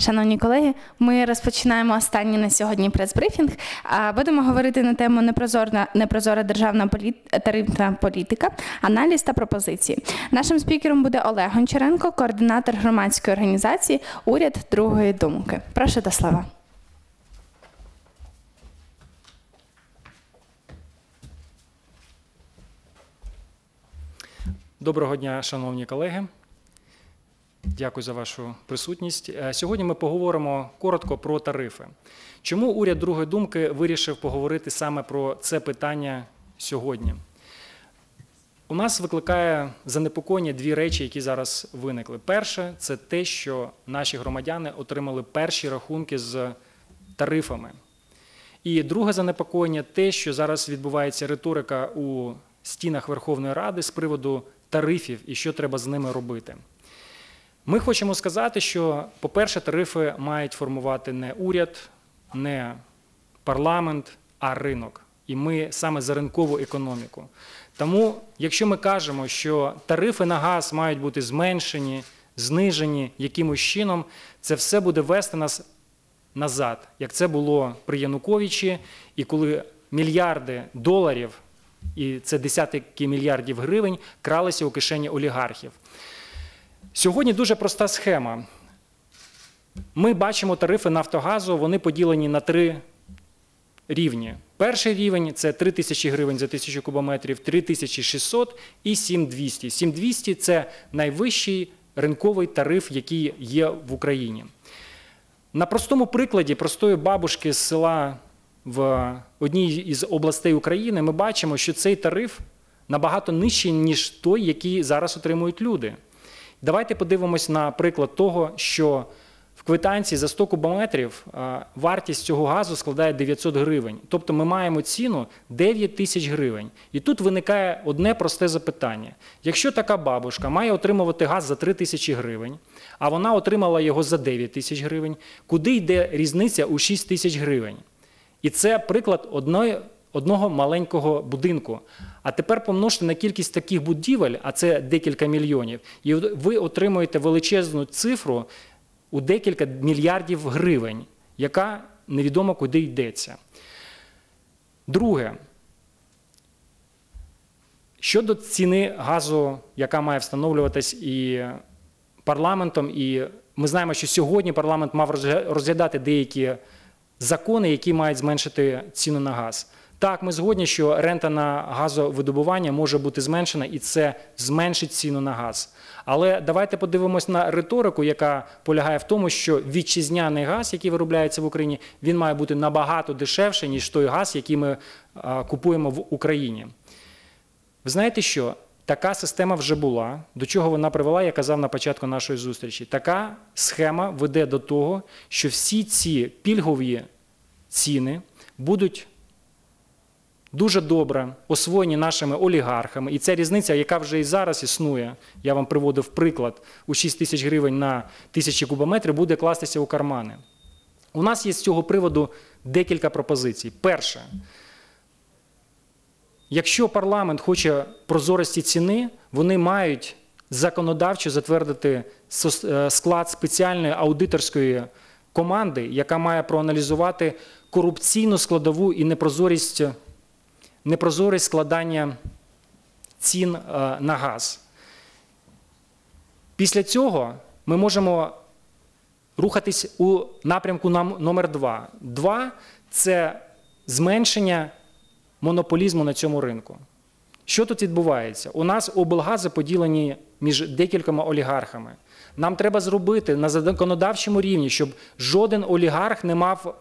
Шановні колеги, ми розпочинаємо останній на сьогодні прес-брифінг. Будемо говорити на тему непрозорна, непрозора державна політ, тарифна політика, аналіз та пропозиції. Нашим спікером буде Олег Гончаренко, координатор громадської організації Уряд другої думки. Прошу до слова. Доброго дня, шановні колеги. Дякую за вашу присутність. Е, Сьогодні ми поговоримо коротко про тарифи. Чому уряд другої думки вирішив поговорити саме про це питання сьогодні? У нас викликає занепокоєння дві речі, які зараз виникли. Перше, це те, що наші громадяни отримали перші рахунки з тарифами. І друге занепокоєння те, що зараз відбувається риторика у стінах Верховної Ради з приводу тарифів і що треба з ними робити. Ми хочемо сказати, що, по-перше, тарифи мають формувати не уряд, не парламент, а ринок. І ми саме за ринкову економіку. Тому, якщо ми кажемо, що тарифи на газ мають бути зменшені, знижені якимось чином, це все буде вести нас назад, як це було при Януковичі, і коли мільярди доларів, і це десятки мільярдів гривень, кралися у кишені олігархів. Сьогодні дуже проста схема. Ми бачимо тарифи Нафтогазу, вони поділені на три рівні. Перший рівень це 3 тисячі гривень за тисячу кубометрів, 3600 і 7200. 7200 – це найвищий ринковий тариф, який є в Україні. На простому прикладі простої бабушки з села в одній із областей України ми бачимо, що цей тариф набагато нижчий, ніж той, який зараз отримують люди. Давайте подивимось на приклад того, що в квитанції за 100 кубометрів вартість цього газу складає 900 гривень. Тобто ми маємо ціну 9 тисяч гривень. І тут виникає одне просте запитання. Якщо така бабушка має отримувати газ за 3 тисячі гривень, а вона отримала його за 9 тисяч гривень, куди йде різниця у 6 тисяч гривень? І це приклад одної, одного маленького будинку. А тепер помножте на кількість таких будівель, а це декілька мільйонів, і ви отримуєте величезну цифру у декілька мільярдів гривень, яка невідомо куди йдеться. Друге. Щодо ціни газу, яка має встановлюватись і парламентом, і ми знаємо, що сьогодні парламент мав розглядати деякі закони, які мають зменшити ціну на газ. Так, ми згодні, що рента на газовидобування може бути зменшена, і це зменшить ціну на газ. Але давайте подивимось на риторику, яка полягає в тому, що вітчизняний газ, який виробляється в Україні, він має бути набагато дешевше, ніж той газ, який ми купуємо в Україні. Ви знаєте що? Така система вже була. До чого вона привела, я казав на початку нашої зустрічі. Така схема веде до того, що всі ці пільгові ціни будуть дуже добре освоєні нашими олігархами. І ця різниця, яка вже і зараз існує, я вам приводив приклад, у 6 тисяч гривень на тисячі кубометрів буде кластися у кармани. У нас є з цього приводу декілька пропозицій. Перше. Якщо парламент хоче прозорості ціни, вони мають законодавчо затвердити склад спеціальної аудиторської команди, яка має проаналізувати корупційну складову і непрозорість, непрозорість складання цін на газ. Після цього ми можемо рухатись у напрямку номер два. Два це зменшення монополізму на цьому ринку. Що тут відбувається? У нас облгази поділені між декількома олігархами. Нам треба зробити на законодавчому рівні, щоб жоден олігарх не мав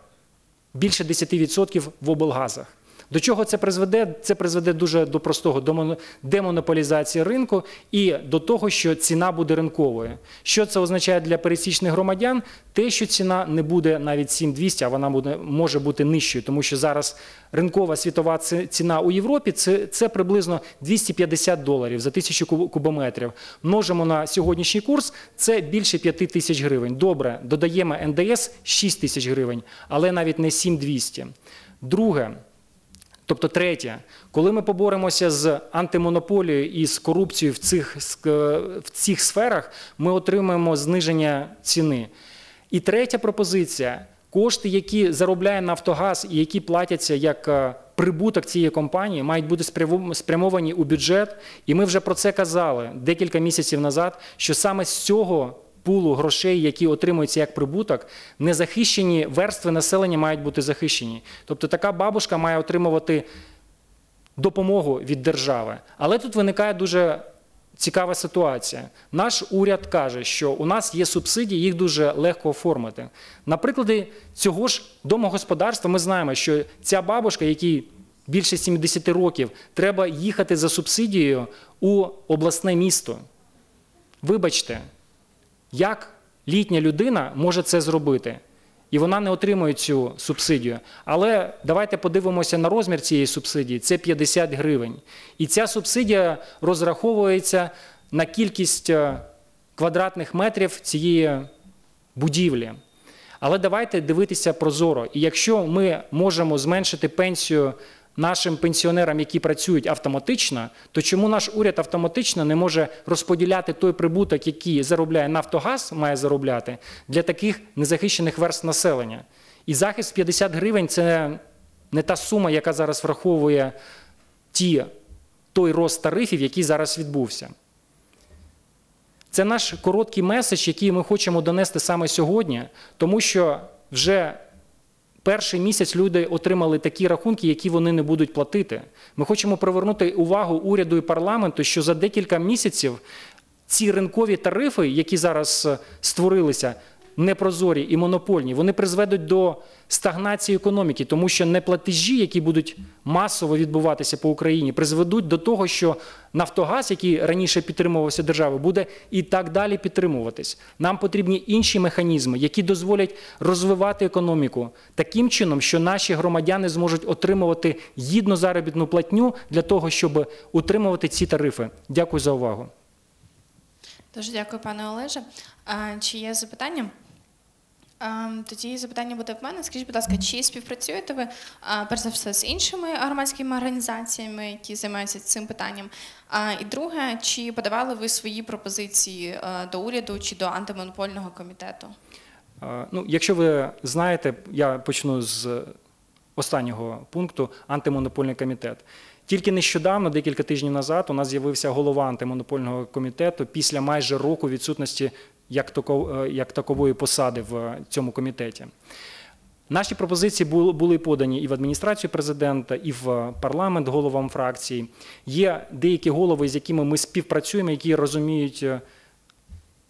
більше 10% в облгазах. До чого це призведе? Це призведе дуже до простого до демонополізації ринку і до того, що ціна буде ринковою. Що це означає для пересічних громадян? Те, що ціна не буде навіть 7200, а вона буде, може бути нижчою, тому що зараз ринкова світова ціна у Європі це, це приблизно 250 доларів за тисячу кубометрів. Множимо на сьогоднішній курс, це більше 5 тисяч гривень. Добре, додаємо НДС 6 тисяч гривень, але навіть не 7200. Друге. Тобто, третє, коли ми поборемося з антимонополією і з корупцією в цих, в цих сферах, ми отримаємо зниження ціни. І третя пропозиція: кошти, які заробляє Нафтогаз і які платяться як е, прибуток цієї компанії, мають бути спрямовані у бюджет. І ми вже про це казали декілька місяців назад, що саме з цього пулу грошей, які отримуються як прибуток, незахищені верстви населення мають бути захищені. Тобто така бабушка має отримувати допомогу від держави. Але тут виникає дуже цікава ситуація. Наш уряд каже, що у нас є субсидії, їх дуже легко оформити. На прикладі цього ж домогосподарства ми знаємо, що ця бабушка, якій більше 70 років, треба їхати за субсидією у обласне місто. Вибачте, як літня людина може це зробити? І вона не отримує цю субсидію. Але давайте подивимося на розмір цієї субсидії. Це 50 гривень. І ця субсидія розраховується на кількість е, квадратних метрів цієї будівлі. Але давайте дивитися прозоро. І якщо ми можемо зменшити пенсію нашим пенсіонерам, які працюють автоматично, то чому наш уряд автоматично не може розподіляти той прибуток, який заробляє Нафтогаз, має заробляти для таких незахищених верст населення? І захист 50 гривень це не та сума, яка зараз враховує ті, той рост тарифів, який зараз відбувся. Це наш короткий меседж, який ми хочемо донести саме сьогодні, тому що вже перший місяць люди отримали такі рахунки, які вони не будуть платити. Ми хочемо привернути увагу уряду і парламенту, що за декілька місяців ці ринкові тарифи, які зараз е, створилися, непрозорі і монопольні, вони призведуть до стагнації економіки, тому що неплатежі, які будуть масово відбуватися по Україні, призведуть до того, що Нафтогаз, який раніше підтримувався державою, буде і так далі підтримуватись. Нам потрібні інші механізми, які дозволять розвивати економіку таким чином, що наші громадяни зможуть отримувати гідну заробітну платню для того, щоб утримувати ці тарифи. Дякую за увагу. Дуже дякую, пане Олеже. Чи є запитання? А, тоді запитання буде в мене. Скажіть, будь ласка, чи співпрацюєте ви перш за все з іншими громадськими організаціями, які займаються цим питанням? І друге, чи подавали ви свої пропозиції до уряду чи до антимонопольного комітету? Е, Ну, якщо ви знаєте, я почну з останнього пункту антимонопольний комітет. Тільки нещодавно, декілька тижнів назад, у нас з'явився голова антимонопольного комітету після майже року відсутності як, е, як такової посади в цьому комітеті. Наші пропозиції були подані і в адміністрацію президента, і в парламент головам фракцій. Є деякі голови, з якими ми співпрацюємо, які розуміють е,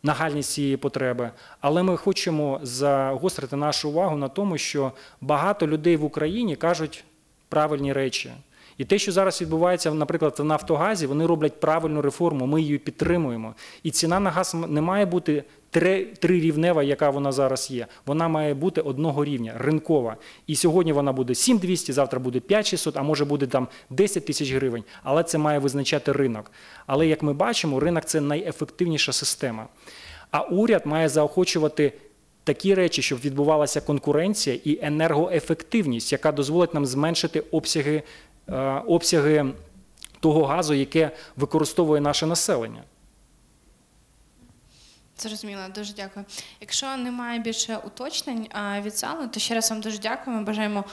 нагальність цієї потреби. Але ми хочемо загострити нашу увагу на тому, що багато людей в Україні кажуть правильні речі. І те, що зараз відбувається, наприклад, в Нафтогазі, вони роблять правильну реформу, ми її підтримуємо. І ціна на газ не має бути трирівнева, яка вона зараз є. Вона має бути одного рівня, ринкова. І сьогодні вона буде 7200, завтра буде 5600, а може буде там 10 тисяч гривень. Але це має визначати ринок. Але як ми бачимо, ринок це найефективніша система. А уряд має заохочувати такі речі, щоб відбувалася конкуренція і енергоефективність, яка дозволить нам зменшити обсяги, обсяги того газу, яке використовує наше населення. Зрозуміло, дуже дякую. Якщо немає більше уточнень від залу, то ще раз вам дуже дякую. Ми бажаємо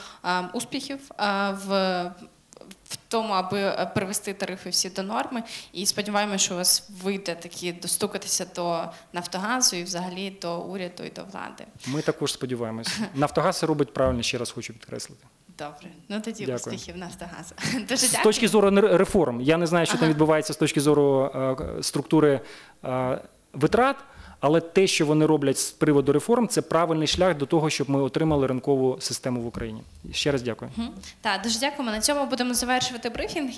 успіхів в, в тому, аби е, привести тарифи всі до норми. І сподіваємося, що у вас вийде таки достукатися до Нафтогазу і взагалі до уряду і до влади. Ми також сподіваємося. Нафтогаз робить правильно, ще раз хочу підкреслити. Добре, ну тоді Дякую. успіхів Нафтогазу. Дуже З точки зору реформ, я не знаю, що там відбувається з точки зору е, структури е, витрат, але те, що вони роблять з приводу реформ, це правильний шлях до того, щоб ми отримали ринкову систему в Україні. Ще раз дякую. Угу. Так, дуже дякуємо. На цьому будемо завершувати брифінг.